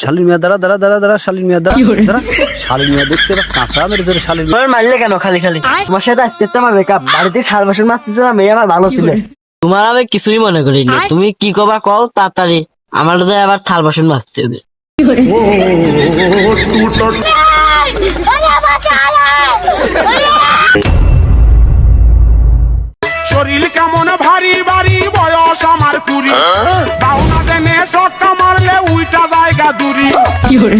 শালীন মিয়া দাঁড়া দাঁড়া দাঁড়া দাঁড়া শালীন মিয়া দাঁড়া দাঁড়া। শালীন মিয়া দেখছে এবার কাঁচা মেরেছে শালীন মিয়া। মারলে কেন খালি খালি? তোমার সাথে আজকে তো আমার বেকআপ বাড়িতে খাল বাসন মাছ দিতে না মেয়ে আমার ভালো ছিল। তোমার আমি কিছুই মনে করি না তুমি কি কবা কও তাড়াতাড়ি। আমার যে আবার থাল বাসন মাজতে হবে শরীর কেমন ভারী ভারী বয়স আমার কুড়ি। উইটা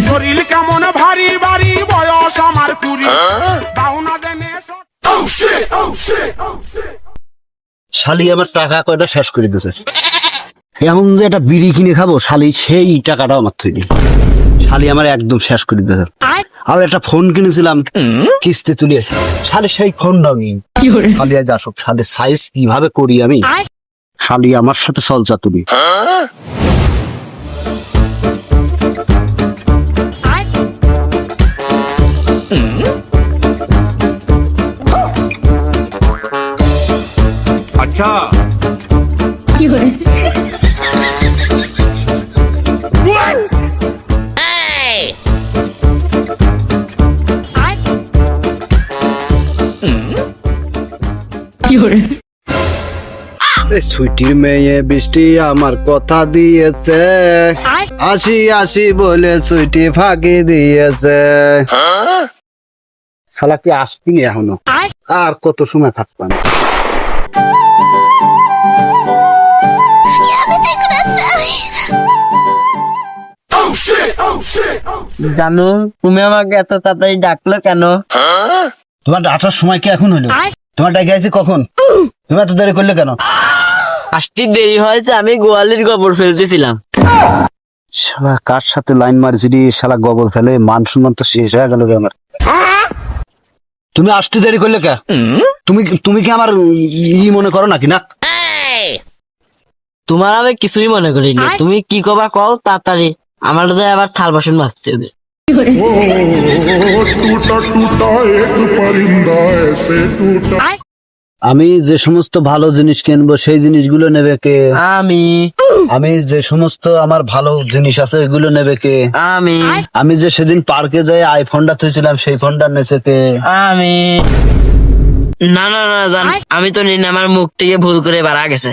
শরীর কেমন ভারী ভারী বয়স আমার কুড়ি। দেনে শট শালি আমার টাকা কয়টা শেষ করে দিয়েছে এখন যে একটা বিড়ি কিনে খাব শালি সেই টাকাটাও আমার থইনি। শালি আমার একদম শেষ করে দিয়েছে আর একটা ফোন কিনেছিলাম কিস্তি তুলে শালি সেই ফোনটা আমি শালি আজ আসুক শালি সাইজ কীভাবে করি আমি? শালি আমার সাথে চলছা তুমি ছুটির মেয়ে বৃষ্টি আমার কথা দিয়েছে। আসি আসি বলে ছুটি ফাঁকি দিয়েছে। শালা কি আসবি এখনও? আর কত সময় থাকবান জানো তুমি আমাকে এত তাড়াতাড়ি ডাকলো কেন? তোমার আসার সময় কি এখন হলো? তোমার ডাকে আছে কখন? তুমি এত দেরি করলে কেন? আসতে দেরি হয়েছে আমি গোয়ালির গোবর ফেলতেছিলাম। শালা কার সাথে লাইন মারছি রে শালা গোবর ফেলে মান সম্মান তো শেষ হয়ে গেল রে আমার। তুমি আসতে দেরি করলে কে? তুমি তুমি কি আমার ই মনে করো নাকি না? তোমার আমি কিছুই মনে করি না তুমি কি কবা কও তাড়াতাড়ি। আমার তো আবার থাল বাসন বাঁচতে হবে। আমি যে সমস্ত ভালো জিনিস কিনবো সেই জিনিসগুলো নেবে কে? আমি। আমি যে সমস্ত আমার ভালো জিনিস আছে এগুলো নেবে কে? আমি। আমি যে সেদিন পার্কে যাই আইফোনটা তুইছিলাম সেই ফোনটা নেছে কে? আমি। না না না আমি তো নিন আমার মুখ থেকে ভুল করে বাড়া গেছে।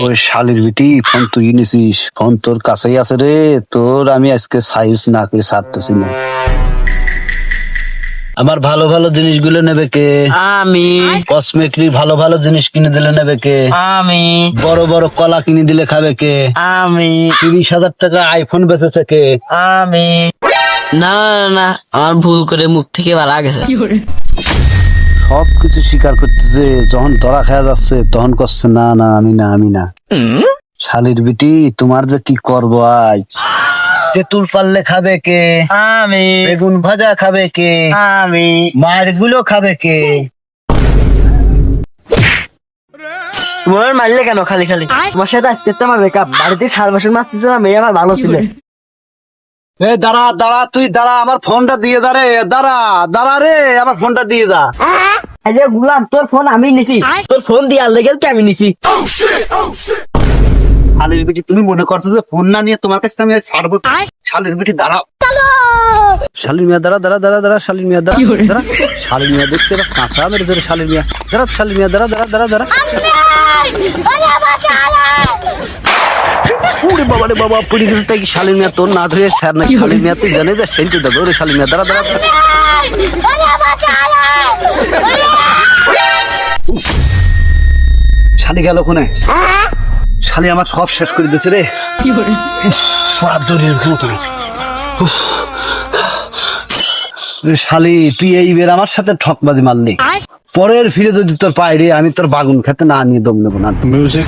ওই শালির বিটি ফোন তুই নিছিস ফোন তোর কাছেই আছে রে। তোর আমি আজকে সাইজ না করে ছাড়তেছি না। আমার ভালো ভালো জিনিসগুলো নেবে কে? আমি। কসমেটিক ভালো ভালো জিনিস কিনে দিলে নেবে কে? আমি। বড় বড় কলা কিনে দিলে খাবে কে? আমি। তিরিশ হাজার টাকা আইফোন বেচেছে কে? আমি। না না আমার ভুল করে মুখ থেকে বাড়া গেছে। সব কিছু স্বীকার করতেছে যখন ধরা খাওয়া যাচ্ছে তখন করছে না না আমি না আমি না। শালির বিটি তোমার যে কি করব আজ? তেঁতুল পারলে খাবে কে? আমি। বেগুন ভাজা খাবে কে? আমি। মারগুলো খাবে কে? তোমার মারলে কেন খালি খালি? তোমার সাথে আজকে তো আমার বেকআপ বাড়িতে খাল বাসন মাছ দিতে আমার ভালো ছিল। এ দাঁড়া দাঁড়া তুই দাঁড়া আমার ফোনটা দিয়ে দা রে দাঁড়া দাঁড়া রে আমার ফোনটা দিয়ে যা আরে গুলাম তোর ফোন আমি নিছি। তোর ফোন দিয়ে আনলে গেল আমি নিছি। শালির বিটি তুমি মনে করছ যে ফোন না নিয়ে তোমার কাছে আমি ছাড়বো? শালির বিটি দাঁড়াও। শালির মিয়া দাঁড়া দাঁড়া দাঁড়া দাঁড়া শালির মিয়া দাঁড়া দাঁড়া। শালির মিয়া দেখছে এবার কাঁচা মেরেছে শালির মিয়া। দাঁড়া শালির মিয়া দাঁড়া দাঁড়া দাঁড়া দাঁড়া। ওরে বাবা রে বাবা পড়ে গেছে তাই কি শালির মিয়া? তোর না ধরে স্যার না শালির মিয়া? তুই জানে যে সেন্টু দেবে ওরে শালির মিয়া? দাঁড়া দাঁড়া। শালি গেল কোনে? শালি আমার সব শেষ করে দিয়েছে রে। উফ, সব দড়ির শালি তুই এইবার আমার সাথে ঠকবাজি মারলি। পরের ফিরে যদি তোর পাই রে আমি তোর বাগুন খেতে না নিয়ে দম নেব না। Music.